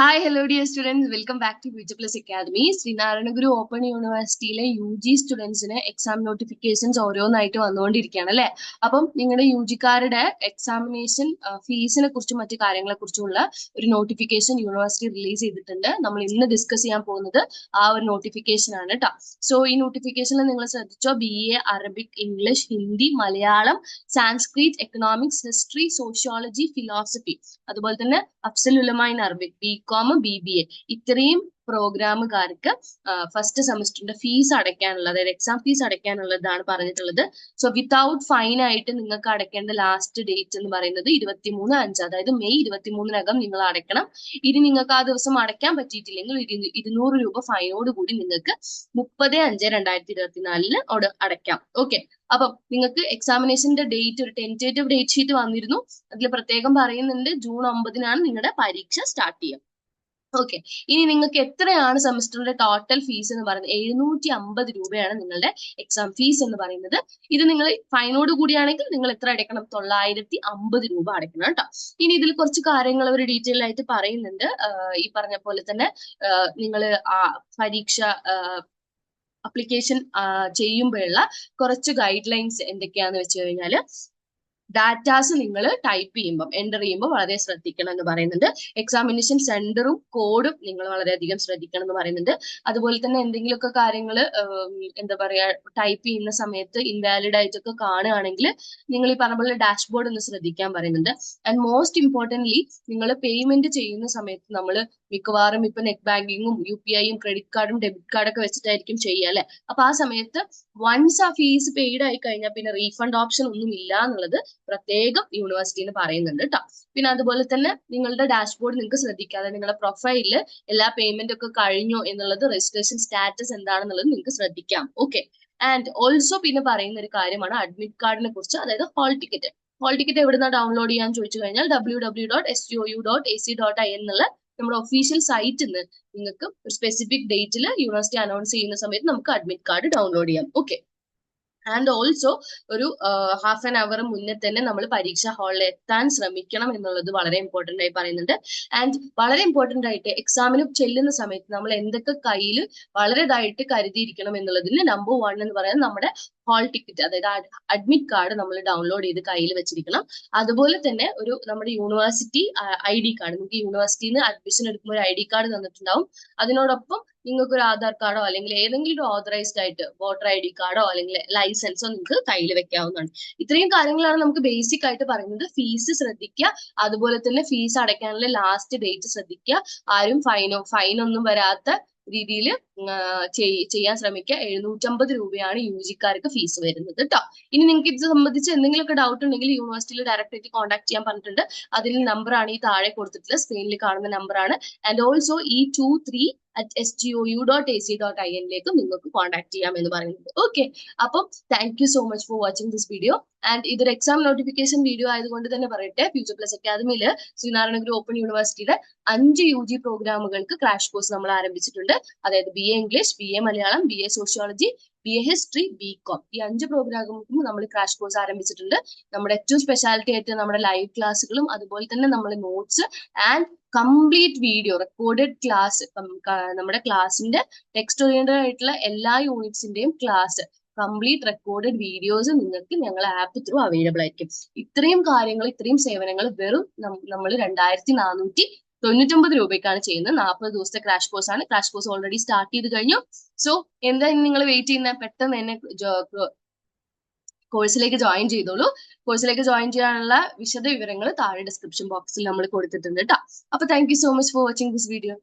Hi hello dear students welcome back to Future Plus Academy Sreenarayana Guru open യൂണിവേഴ്സിറ്റിയിലെ U G സ്റ്റുഡൻസിന് exam notifications ഓരോന്നായിട്ട് വന്നുകൊണ്ടിരിക്കുകയാണ് അല്ലെ? അപ്പം നിങ്ങളുടെ യു ജിക്കാരുടെ എക്സാമിനേഷൻ ഫീസിനെ കുറിച്ചും മറ്റു കാര്യങ്ങളെ കുറിച്ചുമുള്ള ഒരു നോട്ടിഫിക്കേഷൻ യൂണിവേഴ്സിറ്റി റിലീസ് ചെയ്തിട്ടുണ്ട്. നമ്മൾ ഇന്ന് ഡിസ്കസ് ചെയ്യാൻ പോകുന്നത് ആ ഒരു നോട്ടിഫിക്കേഷൻ ആണ് കേട്ടോ സോ ഈ നോട്ടിഫിക്കേഷനിൽ നിങ്ങൾ ശ്രദ്ധിച്ചോ? B A Arabic English Hindi Malayalam Sanskrit economics history sociology philosophy അതുപോലെ തന്നെ Afzal Ulama in Arabic B Com B B A ഇത്രയും പ്രോഗ്രാമുകാർക്ക് ഫസ്റ്റ് സെമസ്റ്ററിന്റെ ഫീസ് അടയ്ക്കാനുള്ള അതായത് എക്സാം ഫീസ് അടയ്ക്കാനുള്ളതാണ് പറഞ്ഞിട്ടുള്ളത്. സോ വിത്തൗട്ട് ഫൈൻ ആയിട്ട് നിങ്ങൾക്ക് അടയ്ക്കേണ്ട ലാസ്റ്റ് ഡേറ്റ് എന്ന് പറയുന്നത് ഇരുപത്തിമൂന്ന് അഞ്ച് അതായത് മെയ് ഇരുപത്തിമൂന്നിനകം നിങ്ങൾ അടയ്ക്കണം. ഇനി നിങ്ങൾക്ക് ആ ദിവസം അടയ്ക്കാൻ പറ്റിയിട്ടില്ലെങ്കിൽ ഇരു- ഇരുന്നൂറ് രൂപ ഫൈനോട് കൂടി നിങ്ങൾക്ക് മുപ്പത് അഞ്ച് രണ്ടായിരത്തി ഇരുപത്തിനാലിന് അടയ്ക്കാം. ഓക്കെ അപ്പം നിങ്ങൾക്ക് എക്സാമിനേഷന്റെ ഡേറ്റ് ഒരു ടെന്റേറ്റീവ് ഡേറ്റ് ഷീറ്റ് വന്നിരുന്നു. അതിൽ പ്രത്യേകം പറയുന്നുണ്ട് ജൂൺ ഒമ്പതിനാണ് നിങ്ങളുടെ പരീക്ഷ സ്റ്റാർട്ട് ചെയ്യുക. ഓക്കെ ഇനി നിങ്ങൾക്ക് എത്രയാണ് സെമസ്റ്ററിന്റെ ടോട്ടൽ ഫീസ് എന്ന് പറയുന്നത്? എഴുന്നൂറ്റി അമ്പത് രൂപയാണ് നിങ്ങളുടെ എക്സാം ഫീസ് എന്ന് പറയുന്നത്. ഇത് നിങ്ങൾ ഫൈനോട് കൂടിയാണെങ്കിൽ നിങ്ങൾ എത്ര അടയ്ക്കണം? തൊള്ളായിരത്തി അമ്പത് രൂപ അടയ്ക്കണം കേട്ടോ. ഇനി ഇതിൽ കുറച്ച് കാര്യങ്ങൾ അവർ ഡീറ്റെയിൽ ആയിട്ട് പറയുന്നുണ്ട്. ഈ പറഞ്ഞ പോലെ തന്നെ നിങ്ങൾ പരീക്ഷ അപ്ലിക്കേഷൻ ചെയ്യുമ്പോഴുള്ള കുറച്ച് ഗൈഡ് ലൈൻസ് എന്തൊക്കെയാന്ന് വെച്ച് കഴിഞ്ഞാൽ ഡാറ്റാസ് നിങ്ങൾ ടൈപ്പ് ചെയ്യുമ്പോൾ എന്റർ ചെയ്യുമ്പോൾ വളരെ ശ്രദ്ധിക്കണം എന്ന് പറയുന്നുണ്ട്. എക്സാമിനേഷൻ സെന്ററും കോഡും നിങ്ങൾ വളരെയധികം ശ്രദ്ധിക്കണം എന്ന് പറയുന്നുണ്ട്. അതുപോലെ തന്നെ എന്തെങ്കിലുമൊക്കെ കാര്യങ്ങൾ എന്താ പറയാ ടൈപ്പ് ചെയ്യുന്ന സമയത്ത് ഇൻവാലിഡ് ആയിട്ടൊക്കെ കാണുകയാണെങ്കിൽ നിങ്ങൾ ഈ പറഞ്ഞ പോലെ ഡാഷ്ബോർഡ് ഒന്ന് ശ്രദ്ധിക്കാൻ പറയുന്നുണ്ട്. ആൻഡ് മോസ്റ്റ് ഇമ്പോർട്ടന്റ്ലി നിങ്ങൾ പേയ്മെന്റ് ചെയ്യുന്ന സമയത്ത് നമ്മൾ മിക്കവാറും ഇപ്പൊ നെറ്റ് ബാങ്കിങ്ങും യു പി ഐയും ക്രെഡിറ്റ് കാർഡും ഡെബിറ്റ് കാർഡൊക്കെ വെച്ചിട്ടായിരിക്കും ചെയ്യുക അല്ലെ? അപ്പൊ ആ സമയത്ത് വൺസ് ആ ഫീസ് പെയ്ഡ് ആയി കഴിഞ്ഞാൽ പിന്നെ റീഫണ്ട് ഓപ്ഷൻ ഒന്നും ഇല്ല എന്നുള്ളത് പ്രത്യേകം യൂണിവേഴ്സിറ്റിന്ന് പറയുന്നുണ്ട് കേട്ടോ പിന്നെ അതുപോലെ തന്നെ നിങ്ങളുടെ ഡാഷ്ബോർഡ് നിങ്ങൾക്ക് ശ്രദ്ധിക്കാതെ നിങ്ങളുടെ പ്രൊഫൈലിൽ എല്ലാ പേയ്മെന്റ് ഒക്കെ കഴിഞ്ഞോ എന്നുള്ളത് രജിസ്ട്രേഷൻ സ്റ്റാറ്റസ് എന്താണെന്നുള്ളത് നിങ്ങൾക്ക് ശ്രദ്ധിക്കാം. ഓക്കെ ആൻഡ് ഓൾസോ പിന്നെ പറയുന്ന ഒരു കാര്യമാണ് അഡ്മിറ്റ് കാർഡിനെ കുറിച്ച് അതായത് ഹോൾ ടിക്കറ്റ് ഹോൾ ടിക്കറ്റ് എവിടുന്ന ഡൗൺലോഡ് ചെയ്യാൻ ചോദിച്ചു കഴിഞ്ഞാൽ W W dot S U dot A C dot I എന്നുള്ള നമ്മുടെ ഒഫീഷ്യൽ സൈറ്റിൽ നിന്ന് നിങ്ങൾക്ക് ഒരു സ്പെസിഫിക് ഡേറ്റിൽ യൂണിവേഴ്സിറ്റി അനൗൺസ് ചെയ്യുന്ന സമയത്ത് നമുക്ക് അഡ്മിറ്റ് കാർഡ് ഡൗൺലോഡ് ചെയ്യാം. ഓക്കെ ആൻഡ് ഓൾസോ ഒരു ഹാഫ് ആൻ അവർ മുന്നേ തന്നെ നമ്മൾ പരീക്ഷാ ഹാളിൽ എത്താൻ ശ്രമിക്കണം എന്നുള്ളത് വളരെ ഇമ്പോർട്ടന്റ് ആയി പറയുന്നുണ്ട്. ആൻഡ് വളരെ ഇമ്പോർട്ടന്റ് ആയിട്ട് എക്സാമിന് ചെല്ലുന്ന സമയത്ത് നമ്മൾ എന്തൊക്കെ കയ്യിൽ വളരെ ഇതായിട്ട് കരുതിയിരിക്കണം എന്നുള്ളതിന് നമ്പർ വൺ എന്ന് പറയുന്നത് നമ്മുടെ ഹാൾ ടിക്കറ്റ് അതായത് അഡ്മിറ്റ് കാർഡ് നമ്മൾ ഡൗൺലോഡ് ചെയ്ത് കയ്യിൽ വെച്ചിരിക്കണം. അതുപോലെ തന്നെ ഒരു നമ്മുടെ യൂണിവേഴ്സിറ്റി ഐ ഡി കാർഡ് നമുക്ക് യൂണിവേഴ്സിറ്റിയിൽ നിന്ന് അഡ്മിഷൻ എടുക്കുമ്പോൾ ഒരു ഐ ഡി കാർഡ് തന്നിട്ടുണ്ടാവും. അതിനോടൊപ്പം നിങ്ങൾക്ക് ഒരു ആധാർ കാർഡോ അല്ലെങ്കിൽ ഏതെങ്കിലും ഒരു ഓതറൈസ്ഡ് ആയിട്ട് വോട്ടർ ഐ ഡി കാർഡോ അല്ലെങ്കിൽ ലൈസൻസോ നിങ്ങൾക്ക് കയ്യിൽ വെക്കാവുന്നതാണ്. ഇത്രയും കാര്യങ്ങളാണ് നമുക്ക് ബേസിക് ആയിട്ട് പറയുന്നത്. ഫീസ് ശ്രദ്ധിക്കുക. അതുപോലെ തന്നെ ഫീസ് അടയ്ക്കാനുള്ള ലാസ്റ്റ് ഡേറ്റ് ശ്രദ്ധിക്കുക. ആരും ഫൈനോ ഫൈനൊന്നും വരാത്ത രീതിയിൽ ചെയ്യാൻ ശ്രമിക്കുക. എഴുന്നൂറ്റമ്പത് രൂപയാണ് യു ജിക്കാർക്ക് ഫീസ് വരുന്നത് കേട്ടോ ഇനി നിങ്ങൾക്ക് ഇത് സംബന്ധിച്ച് എന്തെങ്കിലുമൊക്കെ ഡൗട്ട് ഉണ്ടെങ്കിൽ യൂണിവേഴ്സിറ്റിയിൽ ഡയറക്റ്റ് ആയിട്ട് കോൺടാക്ട് ചെയ്യാൻ പറഞ്ഞിട്ടുണ്ട്. അതിൽ നമ്പറാണ് ഈ താഴെ കൊടുത്തിട്ടുള്ള സ്ക്രീനിൽ കാണുന്ന നമ്പറാണ് ആൻഡ് ഓൾസോ ഈ two three at S G O U dot A C dot I എന്നിലേക്കും നിങ്ങൾക്ക് കോൺടാക്ട് ചെയ്യാം എന്ന് പറയുന്നത് ഓക്കെ അപ്പം thank you so much for watching this video and ഇതൊരു എക്സാം നോട്ടിഫിക്കേഷൻ വീഡിയോ ആയതുകൊണ്ട് തന്നെ പറയട്ടെ ഫ്യൂച്ചർ പ്ലസ് അക്കാദമിയിൽ ശ്രീനാരായണ ഗുരു ഓപ്പൺ യൂണിവേഴ്സിറ്റിയുടെ അഞ്ച് യു ജി പ്രോഗ്രാമുകൾക്ക് ക്രാഷ് കോഴ്സ് നമ്മൾ ആരംഭിച്ചിട്ടുണ്ട്. അതായത് B A English B A Malayalam B A sociology B A history B Com ഈ അഞ്ച് പ്രോഗ്രാമുകൾക്കും നമ്മൾ ക്രാഷ് കോഴ്സ് ആരംഭിച്ചിട്ടുണ്ട്. നമ്മുടെ ഏറ്റവും സ്പെഷ്യാലിറ്റി ആയിട്ട് നമ്മുടെ ലൈവ് ക്ലാസ്സുകളും അതുപോലെ തന്നെ നമ്മുടെ notes and complete video recorded class നമ്മുടെ ക്ലാസിന്റെ ടെക്സ്റ്റ് ഓറിയന്റഡ് ആയിട്ടുള്ള എല്ലാ യൂണിറ്റ്സിന്റെയും ക്ലാസ് കംപ്ലീറ്റ് റെക്കോർഡഡ് വീഡിയോസ് നിങ്ങൾക്ക് ഞങ്ങൾ ആപ്പ് ത്രൂ അവൈലബിൾ ആയിരിക്കും. ഇത്രയും കാര്യങ്ങൾ ഇത്രയും സേവനങ്ങൾ വെറും നമ്മൾ രണ്ടായിരത്തി നാനൂറ്റി തൊണ്ണൂറ്റൊമ്പത് രൂപയ്ക്കാണ് ചെയ്യുന്നത്. നാൽപ്പത് ദിവസത്തെ ക്രാഷ് കോഴ്സ് ആണ്. ക്രാഷ് കോഴ്സ് ഓൾറെഡി സ്റ്റാർട്ട് ചെയ്ത് കഴിഞ്ഞു. സോ എന്തായാലും നിങ്ങൾ വെയിറ്റ് ചെയ്യുന്ന? പെട്ടെന്ന് തന്നെ കോഴ്സിലേക്ക് ജോയിൻ ചെയ്തോളൂ. കോഴ്സിലേക്ക് ജോയിൻ ചെയ്യാനുള്ള വിശദ വിവരങ്ങൾ താഴെ ഡിസ്ക്രിപ്ഷൻ ബോക്സിൽ നമ്മൾ കൊടുത്തിട്ടുണ്ട് കേട്ടോ അപ്പൊ thank you so much for watching this video